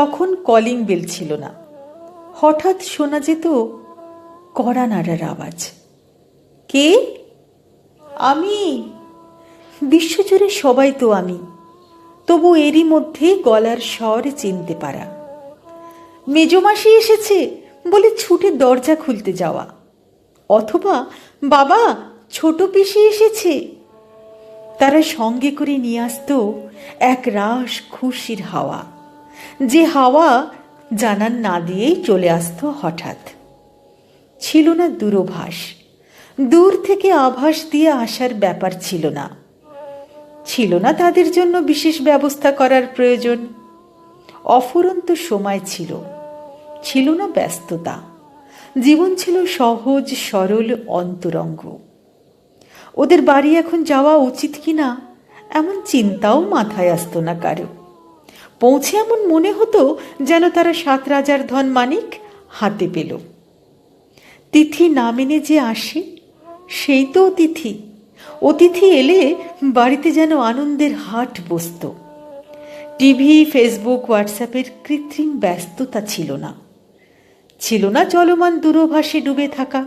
তখন calling bell ছিল না। হঠাৎ শোনা যেত কড়া নাড়ার আওয়াজ। কে? আমি? বিশ্বজুড়ে সবাই তো আমি। তবু এরই মধ্যে গলার স্বর চিনতে পারা। মেজমাসি এসেছে বলে ছুটে দরজা খুলতে যাওয়া। অথবা, বাবা, ছোট পিসি এসেছে। তারা সঙ্গে করে নিয়ে আসতো এক রাস খুশির হাওয়া। যে হাওয়া জানান না দিয়েই চলে আসতো হঠাৎ। ছিল না দূরভাষ। দূর থেকে আভাস দিয়ে আসার ব্যাপার ছিল না। ছিল না তাদের জন্য বিশেষ ব্যবস্থা করার প্রয়োজন। অফুরন্ত সময় ছিল। ছিল না ব্যস্ততা। জীবন ছিল সহজ, সরল অন্তরঙ্গ। ওদের বাড়ি এখন যাওয়া উচিত কিনা, এমন চিন্তাও মাথায় আসতো না কারও। পৌঁছে এমন মনে হতো যেন তারা সাত রাজার ধন মানিক হাতে পেল। তিথি না মেনে যে আসে, সেই তো অতিথি। অতিথি এলে বাড়িতে যেন আনন্দের হাট বসত। টিভি, ফেসবুক, হোয়াটসঅ্যাপের কৃত্রিম ব্যস্ততা ছিল না। ছিল না চলমান দূরভাষে ডুবে থাকা।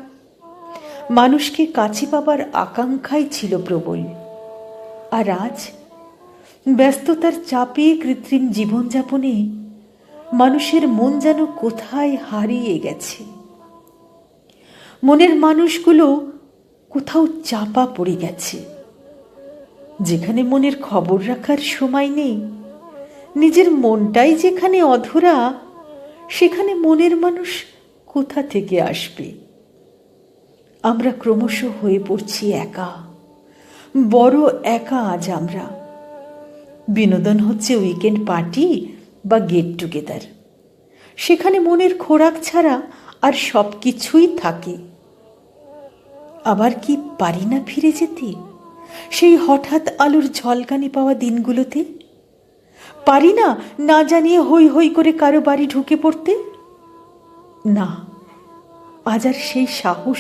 মানুষকে কাছে পাবার আকাঙ্ক্ষাই ছিল প্রবল। আর আজ ব্যস্ততার চাপে কৃত্রিম জীবনযাপনে মানুষের মন যেন কোথায় হারিয়ে গেছে। মনের মানুষগুলো কোথাও চাপা পড়ে গেছে। যেখানে মনের খবর রাখার সময় নেই, নিজের মনটাই যেখানে অধরা, সেখানে মনের মানুষ কোথা থেকে আসবে? আমরা ক্রমশ হয়ে পড়ছি একা, বড় একা আজ আমরা। বিনোদন হচ্ছে উইকেন্ড পার্টি বা গেট টুগেদার। সেখানে মনের খোরাক ছাড়া আর সব কিছুই থাকে। আবার কি পারি না ফিরে যেতে? সেই হঠাৎ আলোর ঝলকানি পাওয়া দিনগুলোতে? পারি না না জানিয়ে হই হই করে কারও বাড়ি ঢুকে পড়তে? না, আজ আর সেই সাহস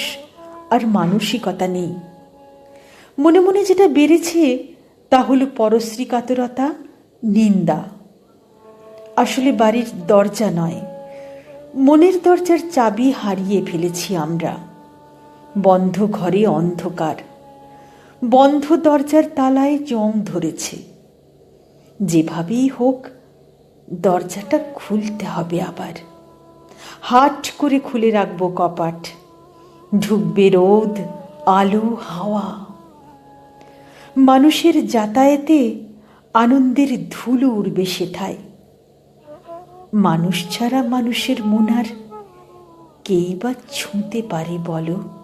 আর মানসিকতা নেই। মনে মনে যেটা বেড়েছে তা হলো পরশ্রী কাতরতা নিন্দা। আসলে বাড়ির দরজা নয়। মনের দরজার চাবি হারিয়ে ফেলেছি আমরা। বন্ধ ঘরে অন্ধকার। বন্ধ দরজার তালায় জং ধরেছে। যেভাবেই হোক, দরজাটা খুলতে হবে আবার। হাট করে খুলে রাখব কপাট। ঢুকবে রোদ, আলো, হাওয়া। মানুষের যাতায়াতে আনন্দের ধুলো উড়বে সেথায়। মানুষ ছাড়া মানুষের মন আর কেই বা ছুঁতে পারে বলো?